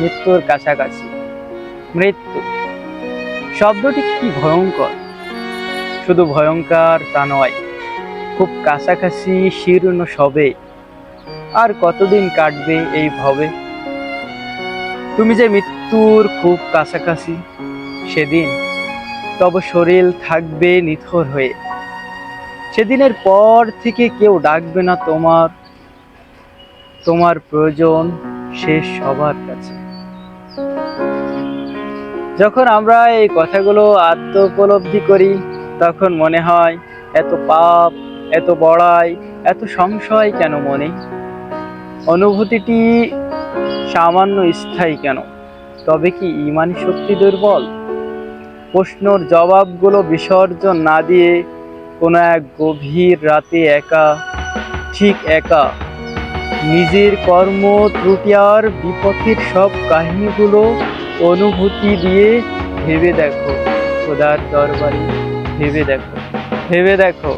মৃত্যুর কাছাকাছি। মৃত্যু। শব্দটি কি ভয়ঙ্কর? শুধু ভয়ঙ্কর তা নয়, খুব কাছাকাছি শীর্ণ সবে আর কতদিন কাটবে এই ভবে? তুমি যে মৃত্যুর খুব কাছাকাছি, সেদিন তব শরীর থাকবে নিথর হয়ে। সেদিনের পর থেকে কেউ ডাকবে না তোমার তোমার প্রয়োজন শেষ সবার কাছে। যখন আমরা এই কথাগুলো আত্ম উপলব্ধি করি, তখন মনে হয়, এত পাপ, এত বড়াই, এত সংশয় কেন মনে? অনুভূতিটি সামান্য স্থায়ী কেন? তবে কি ইমানি শক্তি দুর্বল? প্রশ্নর জবাবগুলো বিসর্জন না দিয়ে কোনো এক গভীর রাতে একা, ঠিক একা নিজের কর্ম, ত্রুটি আর বিপক্ষের সব কাহিনীগুলো অনুভূতি দিয়ে ভেবে দেখো। খোদার দরবারে ভেবে দেখো। ভেবে দেখো।